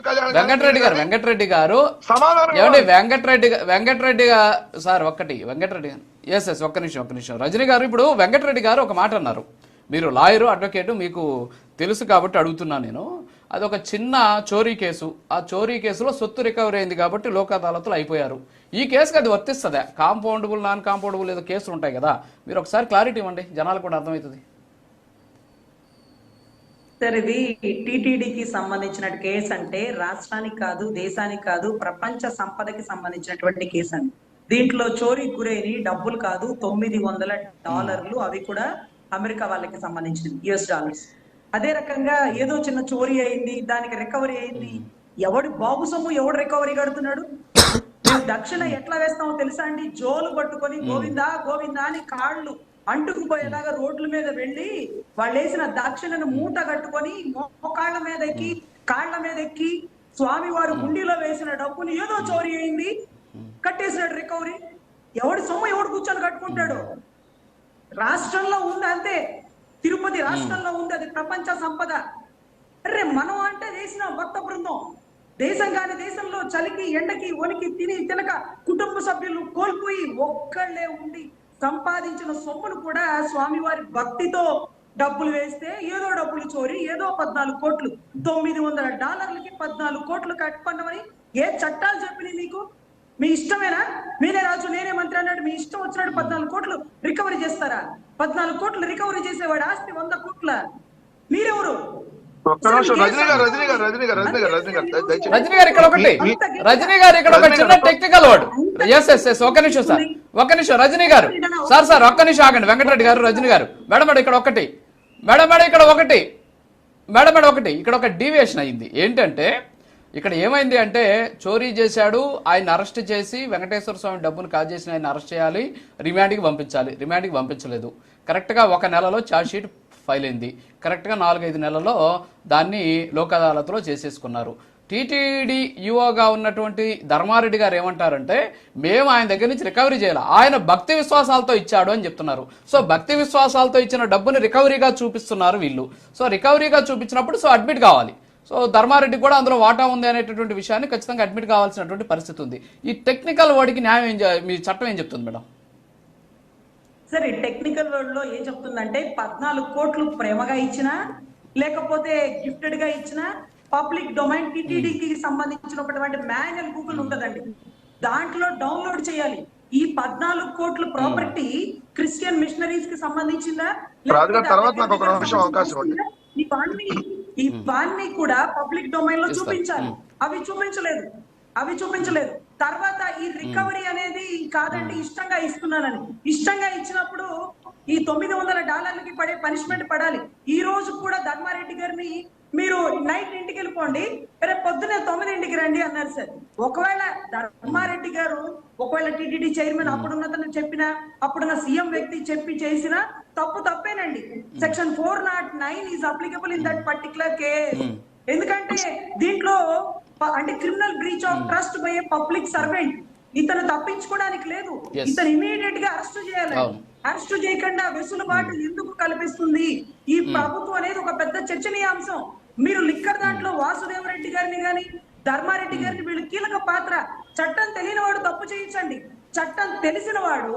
కళ్యాణ్ వెంకటరెడ్డి గారు వెంకటరెడ్డి గారు. సమాధానం ఏమండి వెంకటరెడ్డి వెంకటరెడ్డి గా- సార్ ఒక్కటి వెంకటరెడ్డి గారు. ఎస్ ఎస్ ఒక్క నిమిషం ఒక్క నిమిషం. రజనీ గారు ఇప్పుడు వెంకటరెడ్డి గారు ఒక మాట అన్నారు. మీరు లాయరు అడ్వకేట్ మీకు తెలుసు కాబట్టి అడుగుతున్నాను నేను. అది ఒక చిన్న చోరీ కేసు. ఆ చోరీ కేసులో సొత్తు రికవరీ అయింది కాబట్టి లోక్ అదాలత్లో అయిపోయారు. ఈ కేసుకి అది వర్తిస్తుందా? కాంపౌండబుల్ నాన్ కాంపౌండబుల్ ఏదో కేసులు ఉంటాయి కదా. మీరు ఒకసారి క్లారిటీ ఇవ్వండి. జనాలకు కూడా అర్థమవుతుంది. సార్ ఇది టిటిడికి సంబంధించిన కేసు అంటే రాష్ట్రానికి కాదు దేశానికి కాదు ప్రపంచ సంపదకి సంబంధించినటువంటి కేసు అండి. దీంట్లో చోరీ గురైన డబ్బులు కాదు తొమ్మిది వందల డాలర్లు అవి కూడా అమెరికా వాళ్ళకి సంబంధించినవి యుఎస్ డాలర్స్. అదే రకంగా ఏదో చిన్న చోరీ అయింది దానికి రికవరీ అయింది. ఎవడి బాబు సొమ్ము ఎవడు రికవరీ కడుతున్నాడు? దక్షిణ ఎట్లా వేస్తామో తెలుసా అండి? జోలు పట్టుకొని గోవిందా గోవిందా అని కాళ్ళు అంటుకుపోయేలాగా రోడ్ల మీద వెళ్ళి వాళ్ళు వేసిన దక్షిణను మూట కట్టుకొని మోకాళ్ళ మీద ఎక్కి కాళ్ళ మీద ఎక్కి స్వామి వారు గుండీలో వేసిన డబ్బుని ఏదో చోరీ అయింది కట్టేసినాడు రికవరీ. ఎవడి సొమ్ము ఎవడు కూర్చొని కట్టుకుంటాడు? రాష్ట్రంలో ఉంది అంతే. తిరుపతి రాష్ట్రంలో ఉంది అది ప్రపంచ సంపద. అరే మనం అంటే వేసిన భక్త బృందం. దేశం కాని దేశంలో చలికి ఎండకి వణికి తిని తినక కుటుంబ సభ్యులు కోల్పోయి ఒక్కళ్ళే ఉండి సంపాదించిన సొమ్మును కూడా స్వామివారి భక్తితో డబ్బులు వేస్తే ఏదో డబ్బులు చోరి ఏదో పద్నాలుగు కోట్లు తొమ్మిది వందల డాలర్లకి పద్నాలుగు కోట్లు కట్టుకున్నామని ఏ చట్టాలు చెప్పినాయి మీకు? మీ ఇష్టమేనా? మీరే రాజు నేనే మంత్రి అన్నాడు. మీ ఇష్టం వచ్చినట్టు పద్నాలుగు కోట్లు రికవరీ చేస్తారా? పద్నాలుగు కోట్లు రికవరీ చేసేవాడు ఆస్తి వంద కోట్ల. మీరెవరు? రజనీ గారు రజనీ గారు రజనీ గారు రజనీ గారు రజనీ గారు దయ- దయచేసి. రజనీ గారు ఇక్కడ ఒకటి. రజనీ గారు ఇక్కడ ఒక చిన్న technical word yes yes yes ఒక్క నిమిషం సార్ ఒక్క నిమిషం రజనీ గారు. సార్ సార్ ఒక్క నిమిషం ఆగండి. వెంకటరెడ్డి గారు రజనీ గారు. మేడం ఇక్కడ ఒకటి. మేడం ఇక్కడ ఒకటి. మేడం మేడం ఒకటి. ఇక్కడ ఒక డీవియేషన్ అయింది. ఏంటంటే ఇక్కడ ఏమైంది అంటే చోరీ చేశాడు ఆయన అరెస్ట్ చేసి వెంకటేశ్వర స్వామి డబ్బును కాజేసిన ఆయన అరెస్ట్ చేయాలి రిమాండ్కి పంపించాలి. రిమాండ్కి పంపించలేదు. కరెక్ట్గా ఒక నెలలో ఛార్జ్ షీట్ ఫైల్ అయింది. కరెక్ట్గా నాలుగైదు నెలల్లో దాన్ని లోక్ అదాలత్లో చేసేసుకున్నారు. టీటీడీ యువగా ఉన్నటువంటి ధర్మారెడ్డి గారు ఏమంటారంటే మేము ఆయన దగ్గర నుంచి రికవరీ చేయాలి? ఆయన భక్తి విశ్వాసాలతో ఇచ్చాడు అని చెప్తున్నారు. సో భక్తి విశ్వాసాలతో ఇచ్చిన డబ్బుని రికవరీగా చూపిస్తున్నారు వీళ్ళు. సో రికవరీగా చూపించినప్పుడు సో అడ్మిట్ కావాలి. సో ధర్మారెడ్డి కూడా అందులో వాటా ఉంది అనేటటువంటి విషయాన్ని ఖచ్చితంగా అడ్మిట్ కావాల్సినటువంటి పరిస్థితి ఉంది. ఈ టెక్నికల్ వర్డ్కి న్యాయం ఏం మీ చట్టం ఏం చెప్తుంది మేడం? సరే టెక్నికల్ వర్డ్లో ఏం చెప్తుందంటే పద్నాలుగు కోట్లు ప్రేమగా ఇచ్చినా లేకపోతే గిఫ్టెడ్గా ఇచ్చినా పబ్లిక్ డొమైన్ టిటిడికి సంబంధించినటువంటి మాన్యువల్ గూగుల్ ఉంటదండి. దాంట్లో డౌన్లోడ్ చేయాలి. ఈ పద్నాలుగు కోట్ల ప్రాపర్టీ క్రిస్టియన్ మిషనరీస్కి సంబంధించిందా? ఇవన్నీ కూడా పబ్లిక్ డొమైన్లో చూపించాలి. అవి చూపించలేదు. అవి చూపించలేదు. తర్వాత ఈ రికవరీ అనేది కాదండి ఇష్టంగా ఇస్తున్నానని. ఇష్టంగా ఇచ్చినప్పుడు ఈ తొమ్మిది వందల డాలర్లకి పడే పనిష్మెంట్ పడాలి. ఈ రోజు కూడా ధర్మారెడ్డి గారిని మీరు నైట్ ఇంటికి వెళ్ళిపోండి రేపు పొద్దునే తొమ్మిదింటికి రండి అన్నారు సార్. ఒకవేళ ధర్మారెడ్డి గారు ఒకవేళ టిటిడి చైర్మన్ అప్పుడున్నతను చెప్పిన అప్పుడున్న సీఎం వ్యక్తి చెప్పి చేసిన తప్పు తప్పేనండి. Section four not nine is applicable in that particular case ఎందుకంటే దీంట్లో అంటే criminal breach of trust by a public servant ఇతను తప్పించుకోవడానికి లేదు. ఇతను ఇమీడియట్గా అరెస్ట్ చేయాలి. అరెస్ట్ చేయకుండా వెసులుబాటు ఎందుకు కల్పిస్తుంది? ఈ ప్రభుత్వం అనేది ఒక పెద్ద చర్చనీయాంశం. మీరు లిక్కర్ దాంట్లో వాసుదేవరెడ్డి గారిని గాని ధర్మారెడ్డి గారిని వీళ్ళు కీలక పాత్ర. చట్టం తెలియని వాడు తప్పు చేయించండి. చట్టం తెలిసిన వాడు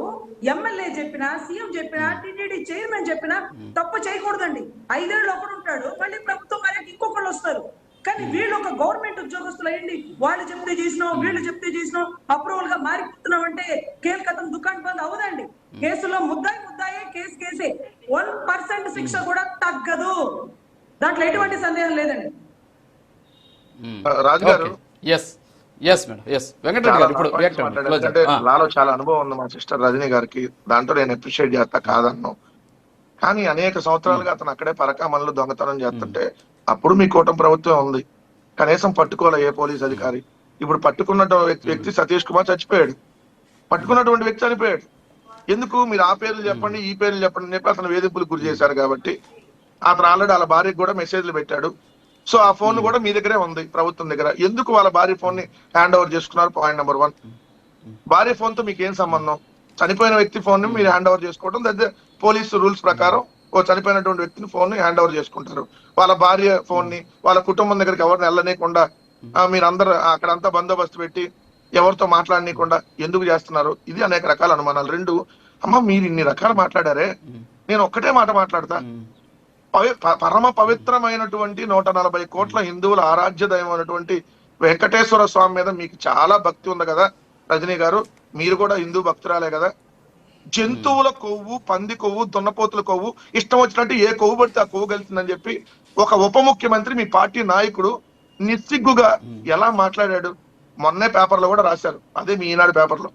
ఎమ్మెల్యే చెప్పినా సీఎం చెప్పినా టీటీడీ చైర్మన్ చెప్పినా తప్పు చేయకూడదండి. ఐదేళ్ళు ఒకడు ఉంటాడు మళ్ళీ ప్రభుత్వం వారికి ఇంకొకళ్ళు వస్తారు. కానీ వీళ్ళు ఒక గవర్నమెంట్ ఉద్యోగస్తులు అయ్యండి. వాళ్ళు చెప్తే చేసినాం వీళ్ళు చెప్తే చేసినాం అప్రూవల్గా మారిపోతున్నాం అంటే కేల్కతం దుకాణం బంద్ అవదండి కేసులో ముద్దాయి ముద్దాయే కేసు కేసే. వన్ పర్సెంట్ శిక్ష కూడా తగ్గదు. దాంట్లో ఎటువంటి సందేహం లేదండి. Raju garu? Yes yes madam yes Venkatareddy garu ఇప్పుడు react అవ్వండి. Close ఎందుకంటే చేయండి. ఆ. నాలో చాలా అనుభవం ఉంది మా సిస్టర్ రజనీ గారికి. దాంట్లో నేను అప్రిషియేట్ చేస్తా కాదన్ను. కానీ అనేక సంవత్సరాలుగా అతను అక్కడే పరకామణలో దొంగతనం చేస్తుంటే అప్పుడు మీ కూటమి ప్రభుత్వం ఉంది. కనీసం పట్టుకోలే ఏ పోలీస్ అధికారి. ఇప్పుడు పట్టుకున్న వ్యక్తి వ్యక్తి సతీష్ కుమార్ చచ్చిపోయాడు. పట్టుకున్నటువంటి వ్యక్తి చనిపోయాడు. ఎందుకు? మీరు ఆ పేర్లు చెప్పండి ఈ పేర్లు చెప్పండి అని చెప్పి అతను వేధింపులు గురి చేశారు కాబట్టి అతను ఆల్రెడీ వాళ్ళ భార్యకు కూడా మెసేజ్లు పెట్టాడు. సో ఆ ఫోన్ కూడా మీ దగ్గరే ఉంది ప్రభుత్వం దగ్గర. ఎందుకు వాళ్ళ భార్య ఫోన్ని హ్యాండ్ ఓవర్ చేసుకున్నారు? పాయింట్ నెంబర్ వన్ భార్య ఫోన్తో మీకు ఏం సంబంధం? చనిపోయిన వ్యక్తి ఫోన్ని మీరు హ్యాండ్ ఓవర్ చేసుకోవడం దగ్గర పోలీసు రూల్స్ ప్రకారం ఓ చనిపోయినటువంటి వ్యక్తిని ఫోన్ని హ్యాండ్ ఓవర్ చేసుకుంటారు. వాళ్ళ భార్య ఫోన్ని వాళ్ళ కుటుంబం దగ్గరికి ఎవరిని వెళ్ళనీయకుండా మీరందరూ అక్కడ అంతా బందోబస్తు పెట్టి ఎవరితో మాట్లాడనీయకుండా ఎందుకు చేస్తున్నారు? ఇది అనేక రకాల అనుమానాలు. రెండు అమ్మ మీరు ఇన్ని రకాలు మాట్లాడారే? నేను ఒక్కటే మాట మాట్లాడతా. పరమ పవిత్రమైనటువంటి నూట నలభై కోట్ల హిందువుల ఆరాధ్య దైవమైనటువంటి వెంకటేశ్వర స్వామి మీద మీకు చాలా భక్తి ఉంది కదా రజనీ గారు? మీరు కూడా హిందూ భక్తురాలే కదా. జంతువుల కొవ్వు పంది కొవ్వు దున్నపోతుల కొవ్వు ఇష్టం వచ్చినట్టు ఏ కొవ్వు పడితే ఆ కొవ్వు కలిసిందని చెప్పి ఒక ఉప ముఖ్యమంత్రి మీ పార్టీ నాయకుడు నిస్సిగ్గుగా ఎలా మాట్లాడాడు? మొన్నే పేపర్లో కూడా రాశారు. అదే మీ ఈనాడు పేపర్లో.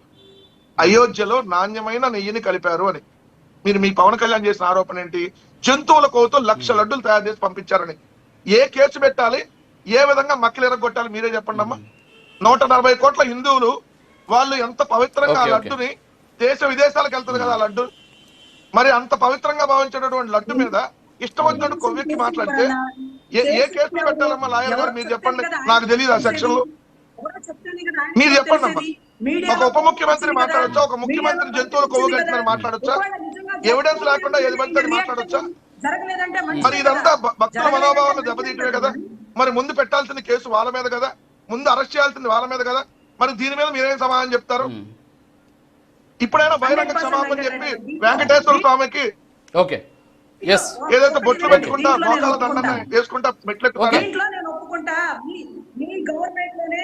అయోధ్యలో నాణ్యమైన నెయ్యిని కలిపారు అని. మీరు మీ పవన్ కళ్యాణ్ చేసిన ఆరోపణ ఏంటి? జంతువుల కొవ్వుతో లక్ష లడ్డులు తయారు చేసి పంపించారని. ఏ కేసు పెట్టాలి? ఏ విధంగా మక్కలు ఎరగొట్టాలి? మీరే చెప్పండి అమ్మా. నూట నలభై కోట్ల హిందువులు వాళ్ళు ఎంత పవిత్రంగా ఆ. లడ్డుని దేశ విదేశాలకు వెళ్తుంది కదా ఆ లడ్డు. మరి అంత పవిత్రంగా భావించేటటువంటి లడ్డు మీద ఇష్టం వచ్చినట్టు కొవ్వెక్కి మాట్లాడితే ఏ ఏ కేసు పెట్టాలమ్మా లాయర్ గారు? మీరు చెప్పండి. నాకు తెలియదు ఆ సెక్షన్. లో మీరు చెప్పండి అమ్మా. ఒక ఉప ముఖ్యమంత్రి మాట్లాడొచ్చా? ఒక ముఖ్యమంత్రి జంతువుల కొవ్వు కలిసిందని మాట్లాడొచ్చా? ఎవిడెన్స్ లేకుండా ఏది పడితే మాట్లాడొచ్చా? మరి ఇదంతా భక్తుల మనోభావాలను దెబ్బతీయటమే కదా. మరి ముందు పెట్టాల్సిన కేసు వాళ్ళ మీద కదా. ముందు అరెస్ట్ చేయాల్సింది వాళ్ళ మీద కదా. మరి దీని మీద మీరేం సమాధానం చెప్తారు? ఇప్పుడైనా బహిరంగ క్షమాపణ చెప్పి వెంకటేశ్వర స్వామికి ఓకే. ఎస్ ఏదైతే బొట్లు పెట్టుకుంటా మోకాల దండన వేసుకుంటా మెట్లెక్కుతారా? దీంట్లో నేను ఒప్పుకుంటా. మీ మీ గవర్నమెంట్లోనే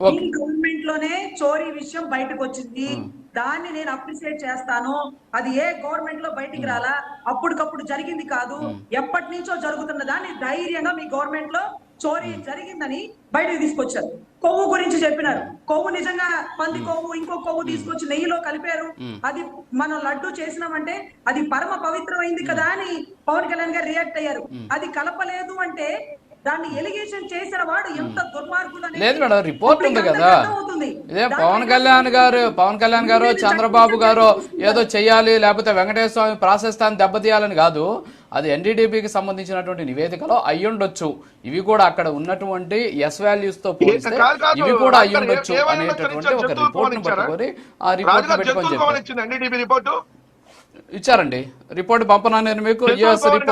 ఓకే. మీ గవర్నమెంట్లోనే చోరీ విషయం బయటకు వచ్చింది దాన్ని నేను అప్రిషియేట్ చేస్తాను. అది ఏ గవర్నమెంట్లో బయటికి రాలా? అప్పటికప్పుడు జరిగింది కాదు. ఎప్పటి నుంచో జరుగుతున్న దాన్ని ధైర్యంగా మీ గవర్నమెంట్లో చోరీ జరిగిందని బయటకు తీసుకొచ్చారు. కొవ్వు గురించి చెప్పినారు. కొవ్వు నిజంగా పంది కొవ్వు ఇంకో కొవ్వు తీసుకొచ్చి నెయ్యిలో కలిపారు. అది మనం లడ్డు చేసినామంటే అది పరమ పవిత్రమైంది కదా అని పవన్ కళ్యాణ్ గారు రియాక్ట్ అయ్యారు. అది కలపలేదు అంటే దాన్ని ఎలిగేషన్ చేసిన వాడు ఎంత దుర్మార్గుడు లేదు మేడం రిపోర్ట్ ఉంది కదా. ఇదే పవన్ కళ్యాణ్ గారు పవన్ కళ్యాణ్ గారు చంద్రబాబు గారు ఏదో చెయ్యాలి లేకపోతే వెంకటేశ్వర స్వామి ప్రాశస్తాన్ని దెబ్బతీయాలని కాదు. అది ఎన్డీడీపీకి సంబంధించినటువంటి నివేదికలో అయ్యుండొచ్చు ఇవి కూడా అక్కడ ఉన్నటువంటి ఎస్ వాల్యూస్తో పోలిస్తే. ఇవి కూడా అయ్యుండొచ్చు అనేటటువంటి ఒక రిపోర్ట్ను? పట్టుకొని ఆ రిపోర్ట్ పెట్టుకొని చెప్పారు. ఇచ్చారండి. రిపోర్ట్ పంపనా నేను మీకు రిపోర్ట్